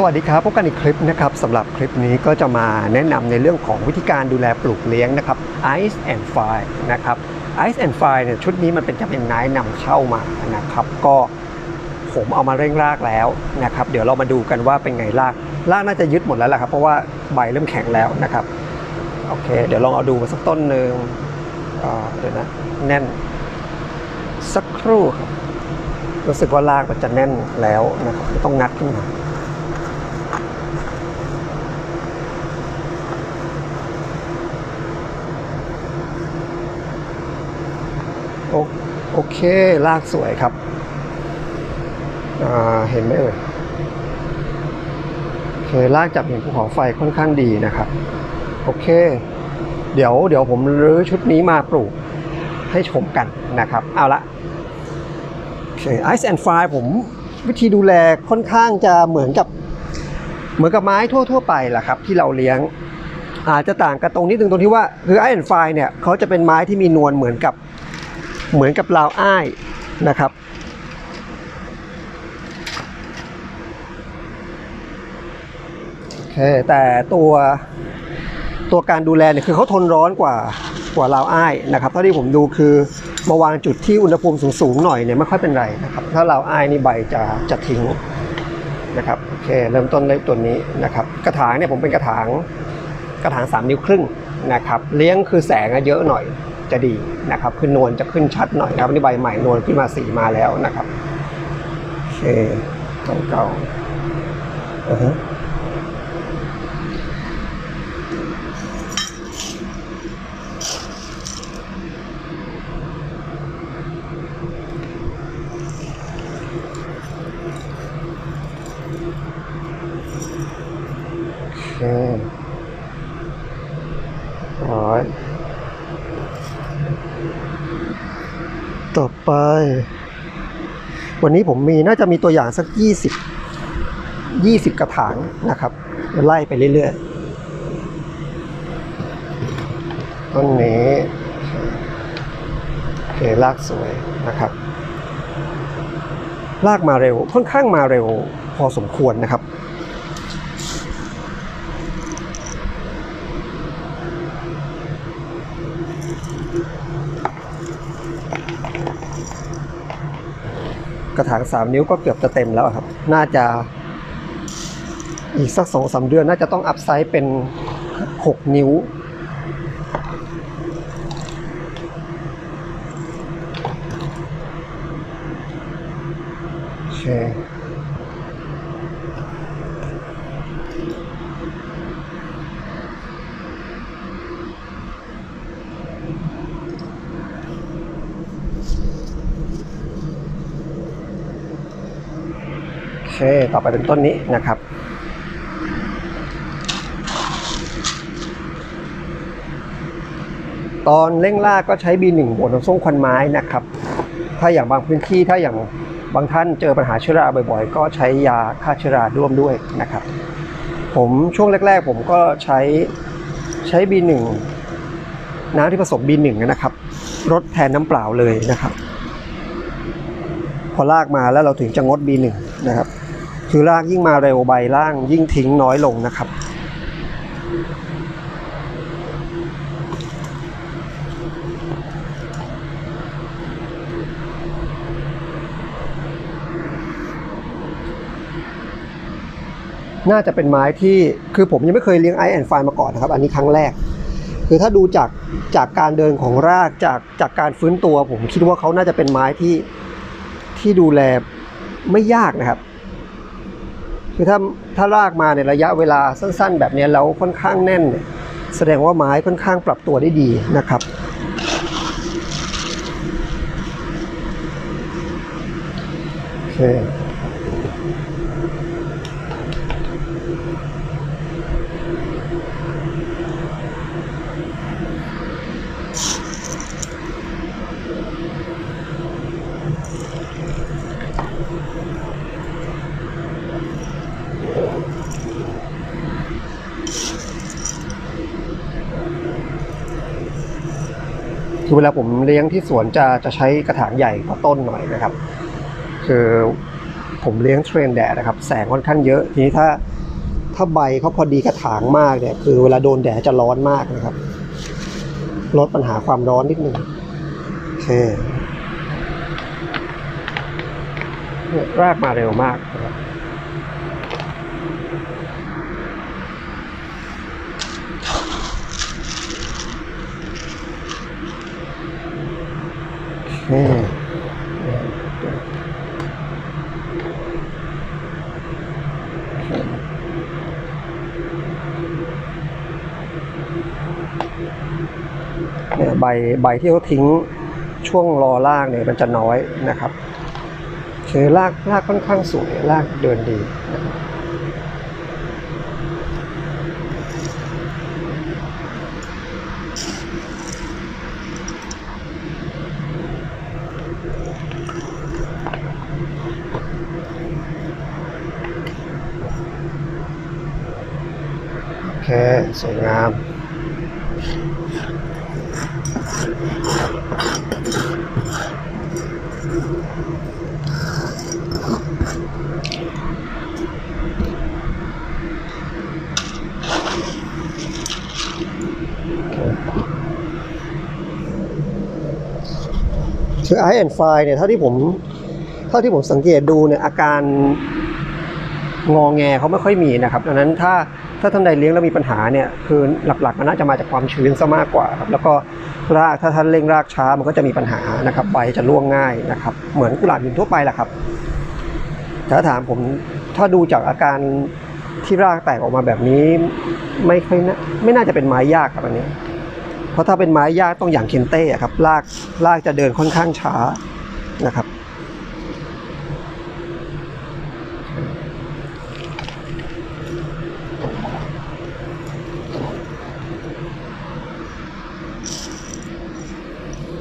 สวัสดีครับพบกันอีกคลิปนะครับสำหรับคลิปนี้ก็จะมาแนะนำในเรื่องของวิธีการดูแลปลูกเลี้ยงนะครับ Ice and Fire นะครับ Ice and Fire เนี่ยชุดนี้มันเป็นจะเป็นไม้นำเข้ามานะครับ ก็ผมเอามาเร่งรากแล้วนะครับ เดี๋ยวเรามาดูกันว่าเป็นไงรากรากน่าจะยึดหมดแล้วแหละครับ เพราะว่าใบเริ่มแข็งแล้วนะครับโอเค เดี๋ยวลองเอาดูมาสักต้นหนึ่งเดี๋ยวนะแน่นสักครู่ครับรู้สึกว่ารากมันจะแน่นแล้วนะครับต้องงัดขึ้นมา โอ โอเค ลากสวยครับ เห็นไหมเอ่ยโอเคลากจับเห็นภูเขาไฟค่อนข้างดีนะครับ โอเค เดี๋ยวเดี๋ยวผมรื้อชุดนี้มาปลูกให้ชมกันนะครับ เอาละโอเค Ice and Fire ผมวิธีดูแลค่อนข้างจะเหมือนกับเหมือนกับไม้ทั่ว ๆ ไปแหละครับ ที่เราเลี้ยงอาจจะต่างกันตรงนิดนึงตรงที่ว่าคือ Ice and Fire เนี่ยเขาจะเป็นไม้ที่มีนวลเหมือนกับ เหมือนกับลาวอ้ายนะครับ โอเค แต่ตัวตัวการดูแลเนี่ยคือเขาทนร้อนกว่ากว่าลาวอ้ายนะครับเท่าที่ผมดูคือมาวางจุดที่อุณหภูมิสูงๆหน่อยเนี่ยไม่ค่อยเป็นไรนะครับ ถ้าลาวอ้ายนี่ใบจะจะทิ้งนะครับโอเคเริ่มต้นเลยตัวนี้นะครับ กระถางเนี่ยผมเป็นกระถางกระถาง 3 นิ้วครึ่งนะครับ เลี้ยงคือแสงเยอะหน่อย จะดีนะครับคือนวลจะขึ้นชัดหน่อยนะครับนี่ใบใหม่นวลขึ้นมาสีมาแล้วนะครับโอเคเก่าอือฮะโอเคร้อย ต่อไป วันนี้ผมมีน่าจะมีตัวอย่างสัก 20 20 กระถางนะครับไล่ไปเรื่อยๆ ต้นนี้โอเคลากสวยนะครับลากมาเร็วค่อนข้างมาเร็วพอสมควรนะครับ กระถางสามนิ้วก็เกือบจะเต็มแล้วครับ น่าจะอีกสักสองสาเดือนน่าจะต้องอัพไซส์เป็นหกนิ้ว โอเค เคต่อไปเป็นต้นนี้นะครับ ตอนเร่งล่ากก็ใช้ B1 บวกน้ำส้มควันไม้นะครับ ถ้าอย่างบางพื้นที่ถ้าอย่างบางท่านเจอปัญหาเชื้อราบ่อยๆ ก็ใช้ยาฆ่าเชื้อราร่วมด้วยนะครับ ผมช่วงแรกๆ ผมก็ใช้ใช้ B1 น้ำที่ผสม B1 นะครับรดแทนน้ำเปล่าเลยนะครับ พอลากมาแล้วเราถึงจะงด B1 นะครับ คือลากยิ่งมาเร็วใบล่างยิ่งทิ้งน้อยลงนะครับ น่าจะเป็นไม้ที่คือผมยังไม่เคยเลี้ยงไอแอนไฟมาก่อนนะครับ อันนี้ครั้งแรก คือถ้าดูจากจากการเดินของรากจากจากการฟื้นตัว ผมคิดว่าเขาน่าจะเป็นไม้ที่ที่ดูแลไม่ยากนะครับ คือถ้าถ้ารากมาในระยะเวลาสั้นๆ แบบนี้แล้วค่อนข้างแน่น แสดงว่าไม้ค่อนข้างปรับตัวได้ดีนะครับโอเค เวลาผมเลี้ยงที่สวนจะจะใช้กระถางใหญ่กว่าต้นหน่อยนะครับ คือผมเลี้ยงเทรนแดดนะครับ แสงค่อนข้างเยอะทีนี้ถ้าถ้าใบเขาพอดีกระถางมากเนี่ย คือเวลาโดนแดดจะร้อนมากนะครับ ลดปัญหาความร้อนนิดนึงโอเครากมาเร็วมากนะครับ โอเคเนี่ยใบใบที่เขาทิ้งช่วงรอรากเนี่ยมันจะน้อยนะครับคือรากรากค่อนข้างสวยรากเดินดีนะ เคสวยงามคือไอแอนไฟเนี่ยเท่าที่ผมเท่าที่ผมสังเกตดูเนี่ยอาการงอแงเขาไม่ค่อยมีนะครับดังนั้นถ้า ถ้าท่านใดเลี้ยงแล้วมีปัญหาเนี่ยคือหลักๆมันน่าจะมาจากความชื้นซะมากกว่าครับแล้วก็รากถ้าท่านเร่งรากช้ามันก็จะมีปัญหานะครับใบจะร่วงง่ายนะครับ เหมือนกุหลาบหินทั่วไปแหละครับแต่ถ้าถามผมถ้าดูจากอาการที่รากแตกออกมาแบบนี้ ไม่ค่อยน่าไม่น่าจะเป็นไม้ยากครับอันนี้ เพราะถ้าเป็นไม้ยากต้องอย่างเคนเต้ครับลากลากจะเดินค่อนข้างช้านะครับ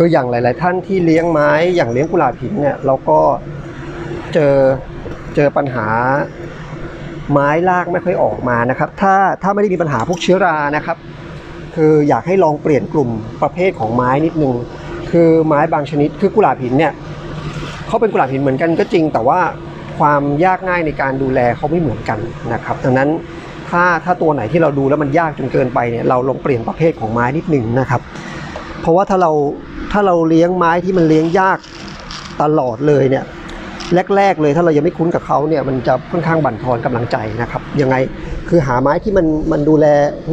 คืออย่างหลาย ๆ ท่านที่เลี้ยงไม้อย่างเลี้ยงกุหลาบหินเนี่ยเราก็เจอเจอปัญหาไม้รากไม่ค่อยออกมานะครับ ถ้าถ้าไม่ได้มีปัญหาพวกเชื้อรานะครับ คืออยากให้ลองเปลี่ยนกลุ่มประเภทของไม้นิดนึงคือไม้บางชนิดคือกุหลาบหินเนี่ยเขาเป็นกุหลาบหินเหมือนกันก็จริง แต่ว่าความยากง่ายในการดูแลเขาไม่เหมือนกันนะครับดังนั้นถ้าถ้าตัวไหนที่เราดูแล้วมันยากจนเกินไปเนี่ยเราลองเปลี่ยนประเภทของไม้นิดหนึ่งนะครับ เพราะว่าถ้าเรา ถ้าเราเลี้ยงไม้ที่มันเลี้ยงยากตลอดเลยเนี่ยแรกๆเลยถ้าเรายังไม่คุ้นกับเขาเนี่ยมันจะค่อนข้างบั่นทอนกำลังใจนะครับยังไงคือหาไม้ที่มันมันดูแล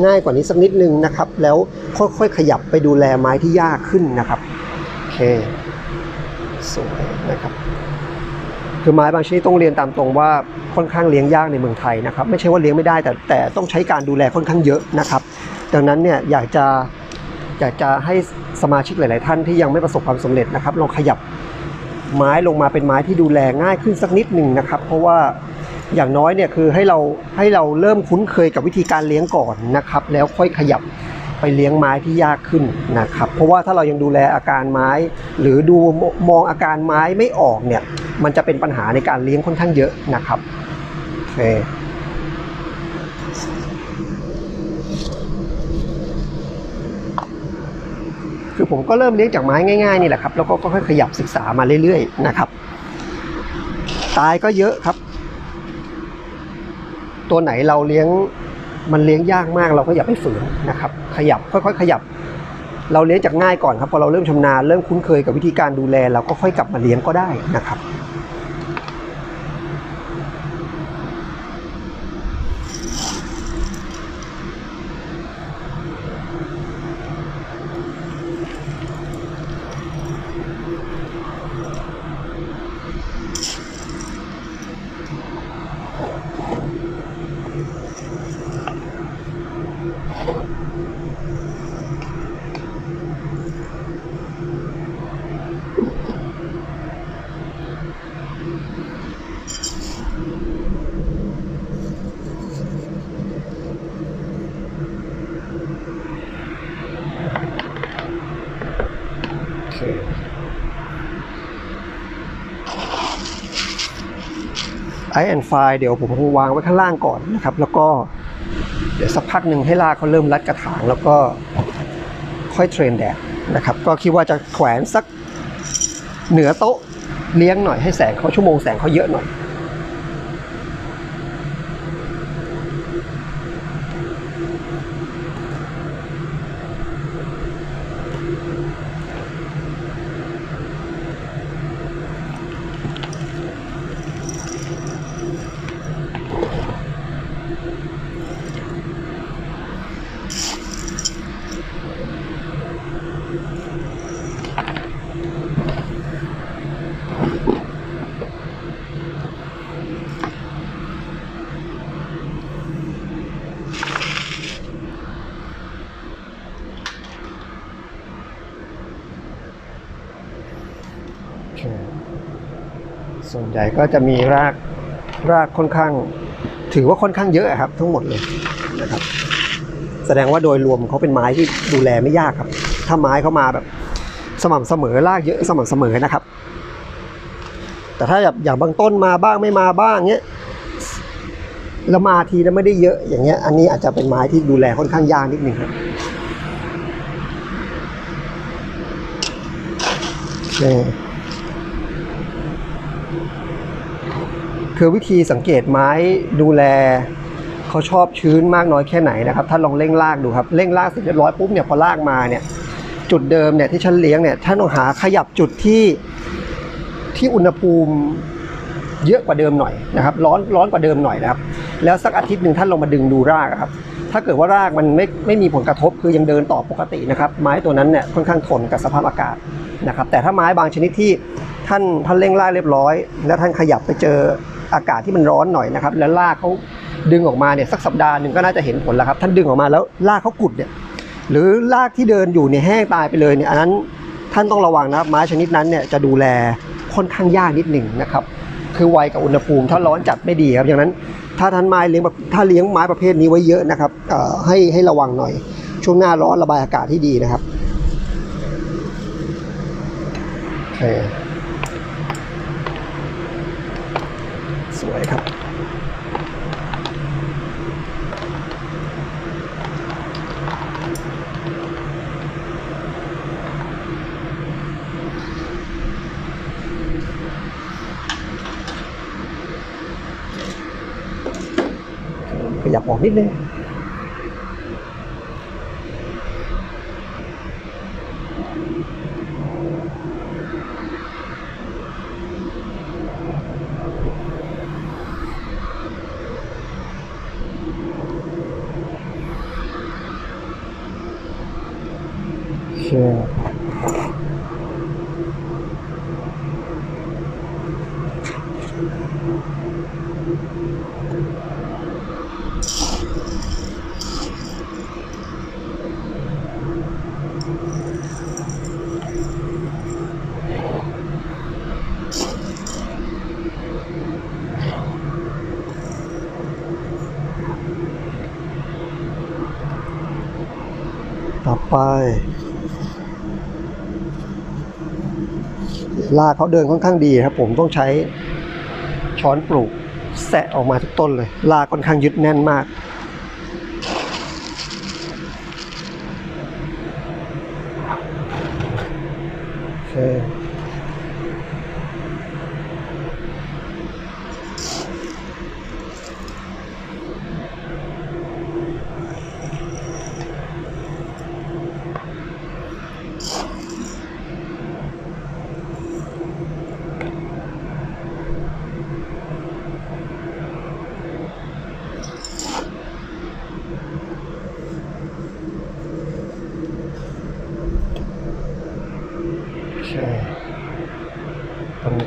ง่ายกว่านี้สักนิดนึงนะครับ แล้วค่อยๆขยับไปดูแลไม้ที่ยากขึ้นนะครับโอเคสวยนะครับคือไม้บางชนิดต้องเรียนตามตรงว่าค่อนข้างเลี้ยงยากในเมืองไทยนะครับ ไม่ใช่ว่าเลี้ยงไม่ได้แต่แต่ต้องใช้การดูแลค่อนข้างเยอะนะครับ ดังนั้นเนี่ยอยากจะ อยากจะให้สมาชิกหลาย ๆ ท่านที่ยังไม่ประสบความสำเร็จนะครับลองขยับไม้ลงมาเป็นไม้ที่ดูแลง่ายขึ้นสักนิดหนึ่งนะครับ เพราะว่าอย่างน้อยเนี่ยคือให้เราให้เราเริ่มคุ้นเคยกับวิธีการเลี้ยงก่อนนะครับ แล้วค่อยขยับไปเลี้ยงไม้ที่ยากขึ้นนะครับ เพราะว่าถ้าเรายังดูแลอาการไม้ หรือดูมองอาการไม้ไม่ออกเนี่ยมันจะเป็นปัญหาในการเลี้ยงค่อนข้างเยอะนะครับโอเค คือผมก็เริ่มเลี้ยงจากไม้ง่ายๆนี่แหละครับแล้วก็ค่อยๆขยับศึกษามาเรื่อยๆนะครับ ตายก็เยอะครับ ตัวไหนเราเลี้ยงมันเลี้ยงยากมากเราก็อย่าไปฝืนนะครับ ขยับค่อยๆขยับ เราเลี้ยงจากง่ายก่อนครับพอเราเริ่มชำนาญเริ่มคุ้นเคยกับวิธีการดูแล เราก็ค่อยกลับมาเลี้ยงก็ได้นะครับ ไอแอนไฟเดี๋ยวผมคงวางไว้ข้างล่างก่อนนะครับ แล้วก็เดี๋ยวสักพักหนึ่งให้ลากเขาเริ่มรัดกระถาง แล้วก็ค่อยเทรนแดดนะครับ ก็คิดว่าจะแขวนสักเหนือโต๊ะเลี้ยงหน่อยให้แสงเขาชั่วโมงแสงเขาเยอะหน่อย ส่วนใหญ่ก็จะมีรากรากค่อนข้าง ถือว่าค่อนข้างเยอะครับ ทั้งหมดเลยนะครับ แสดงว่าโดยรวมเขาเป็นไม้ที่ดูแลไม่ยากครับ ถ้าไม้เขามาแบบ สม่ำเสมอรากเยอะสม่ำเสมอนะครับ แต่ถ้าแบบอย่างบางต้นมาบ้างไม่มาบ้างเงี้ยแล้วมาทีแล้วไม่ได้เยอะอย่างเงี้ย อันนี้อาจจะเป็นไม้ที่ดูแลค่อนข้างยากนิดนึงครับโอเค คือวิธีสังเกตไม้ดูแลเขาชอบชื้นมากน้อยแค่ไหนนะครับถ้าลองเร่งรากดูครับเร่งรากเสร็จเรียบร้อยปุ๊บเนี่ยพอรากมาเนี่ยจุดเดิมเนี่ยที่ฉันเลี้ยงเนี่ยท่านต้องหาขยับจุดที่ที่อุณหภูมิเยอะกว่าเดิมหน่อยนะครับ ร้อนร้อนกว่าเดิมหน่อยนะครับ แล้วสักอาทิตย์หนึ่งท่านลงมาดึงดูรากครับ ถ้าเกิดว่ารากมันไม่ไม่มีผลกระทบคือยังเดินต่อปกตินะครับ ไม้ตัวนั้นเนี่ยค่อนข้างทนกับสภาพอากาศนะครับ แต่ถ้าไม้บางชนิดที่ท่านท่านเร่งรากเรียบร้อย แล้วท่านขยับไปเจอ อากาศที่มันร้อนหน่อยนะครับ แล้วรากเขาดึงออกมาเนี่ยสักสัปดาห์หนึ่งก็น่าจะเห็นผลแล้วครับท่านดึงออกมาแล้วรากเขากุดเนี่ยหรือรากที่เดินอยู่เนี่ยแห้งตายไปเลยเนี่ยอันนั้นท่านต้องระวังนะครับไม้ชนิดนั้นเนี่ยจะดูแลค่อนข้างยากนิดหนึ่งนะครับคือไวกับอุณหภูมิถ้าร้อนจัดไม่ดีครับอย่างนั้น ถ้าท่านไม้เลี้ยงแบบถ้าเลี้ยงไม้ประเภทนี้ไว้เยอะนะครับให้ให้ระวังหน่อย ช่วงหน้าร้อนระบายอากาศที่ดีนะครับโอเค สวยครับ ขยับออกนิดนึง ต่อไปลากเขาเดินค่อนข้างดีครับ ผมต้องใช้ช้อนปลูก สะออกมาทุกต้นเลย ลากค่อนข้างยึดแน่นมาก โอเค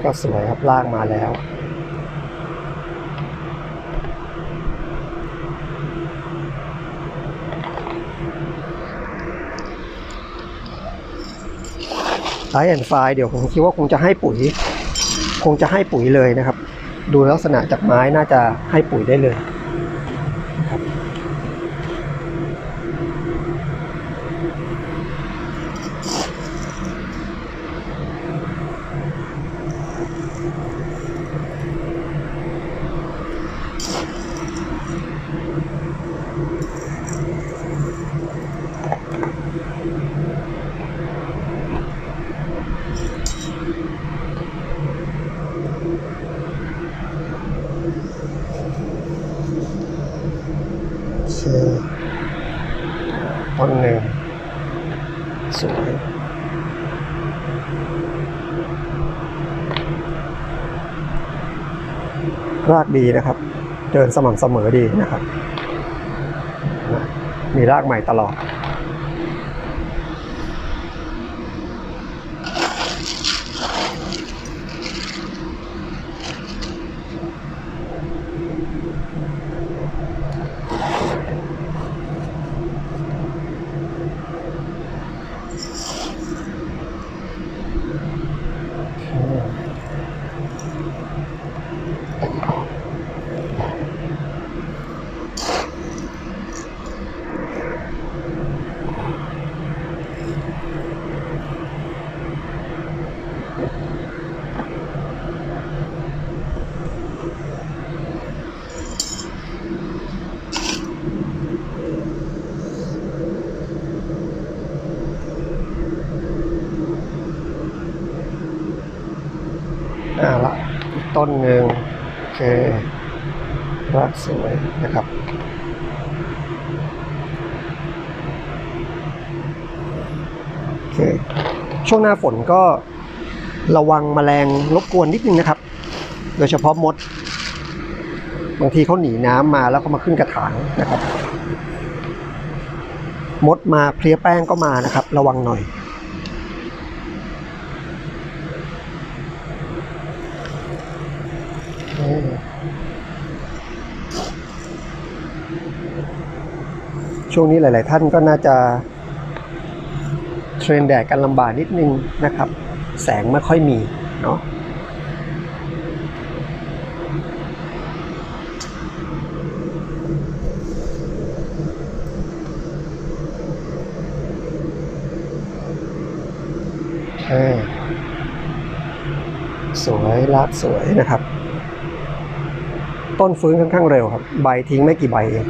ก็สวยครับลากมาแล้ว ไลท์แอนไฟเดี๋ยวผมคิดว่าคงจะให้ปุ๋ย คงจะให้ปุ๋ยเลยนะครับ ดูลักษณะจากไม้น่าจะให้ปุ๋ยได้เลยครับโอเคต้นหนึ่งสวย รากดีนะครับ เดินสม่ำเสมอดีนะครับ มีรากใหม่ตลอด ต้นหนึ่งโอเครากสวยนะครับโอเคช่วงหน้าฝนก็ระวังแมลงรบกวนนิดนึงนะครับ โดยเฉพาะมด บางทีเขาหนีน้ำมาแล้วเขามาขึ้นกระถางนะครับ มดมาเพลียแป้งก็มานะครับ ระวังหน่อย ช่วงนี้หลาย ๆ ท่านก็น่าจะเทรนแดดกันลำบากนิดนึงนะครับ แสงไม่ค่อยมีเนาะสวยลากสวยนะครับ ต้นฟื้นค่อนข้างเร็วครับ ใบทิ้งไม่กี่ใบเอง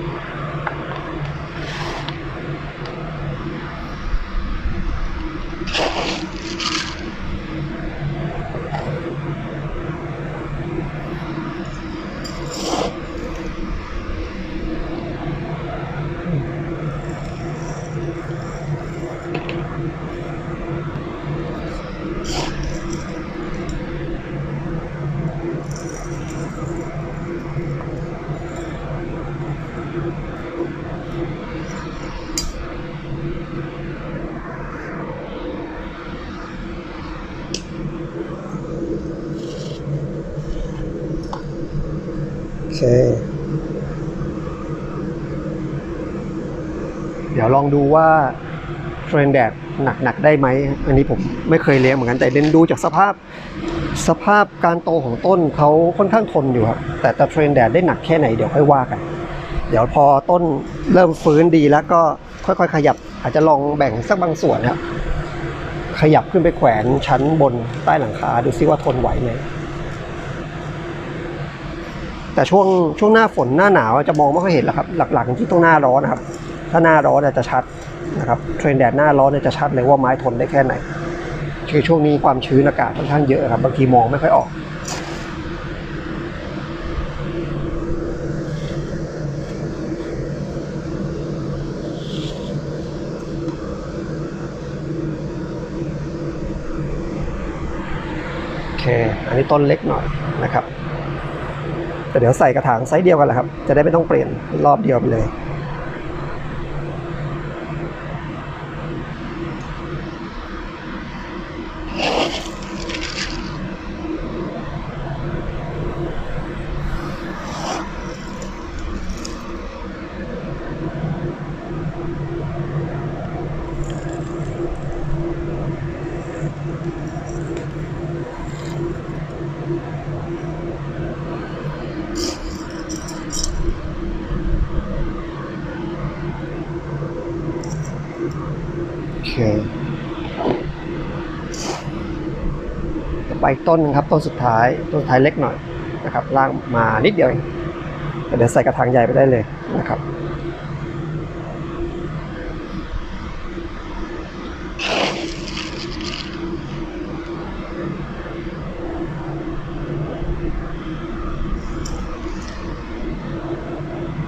โอเค เดูว่าเทรนแดดหนักๆได้ไหม อันนี้ผมไม่เคยเลี้ยงเหมือนกัน แต่เดนดูจากสภาพสภาพการโตของต้นเขาค่อนข้างทนอยู่ครับ แต่แต่เทรนแดดได้หนักแค่ไหนเดี๋ยวค่อยว่ากัน เดี๋ยวพอต้นเริ่มฟื้นดีแล้วก็ค่อยๆ ขยับอาจจะลองแบ่งสักบางส่วนครับขยับขึ้นไปแขวนชั้นบนใต้หลังคาดูซิว่าทนไหวไหมแต่ช่วงช่วงหน้าฝนหน้าหนาวจะมองไม่ค่อยเห็นแล้วครับ หลักๆที่ตรงหน้าร้อนนะครับ ถ้าหน้าร้อนจะชัดนะครับเทรนแดดหน้าร้อนจะชัดเลยว่าไม้ทนได้แค่ไหนคือช่วงนี้ความชื้นอากาศค่อนข้างเยอะครับ บางทีมองไม่ค่อยออกโอเค อันนี้ต้นเล็กหน่อยนะครับแต่เดี๋ยวใส่กระถางไซส์เดียวกันแหละครับ จะได้ไม่ต้องเปลี่ยนรอบเดียวไปเลย โอเคไปต้นนึงครับ ต้นสุดท้าย ต้นสุดท้ายเล็กหน่อยนะครับล่างมานิดเดียวเองเดี๋ยวใส่กระถางใหญ่ไปได้เลยนะครับ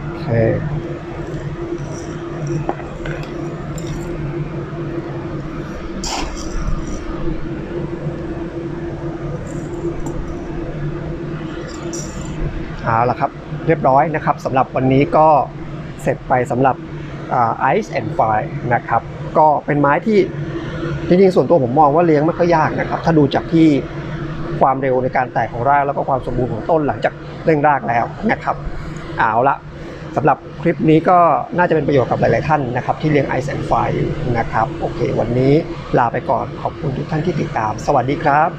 โอเค เอาละครับ เรียบร้อยนะครับสำหรับวันนี้ก็เสร็จไปสำหรับไอซ์แอนด์ไฟนะครับ ก็เป็นไม้ที่จริงๆส่วนตัวผมมองว่าเลี้ยงไม่ค่อยยากนะครับ ถ้าดูจากที่ความเร็วในการแตกของรากแล้วก็ความสมบูรณ์ของต้นหลังจากเร่งรากแล้วนะครับเอาละสำหรับคลิปนี้ก็น่าจะเป็นประโยชน์กับหลาย ๆ ท่านนะครับ ที่เลี้ยงไอซ์แอนด์ไฟนะครับ โอเค วันนี้ลาไปก่อนขอบคุณทุกท่านที่ติดตาม สวัสดีครับ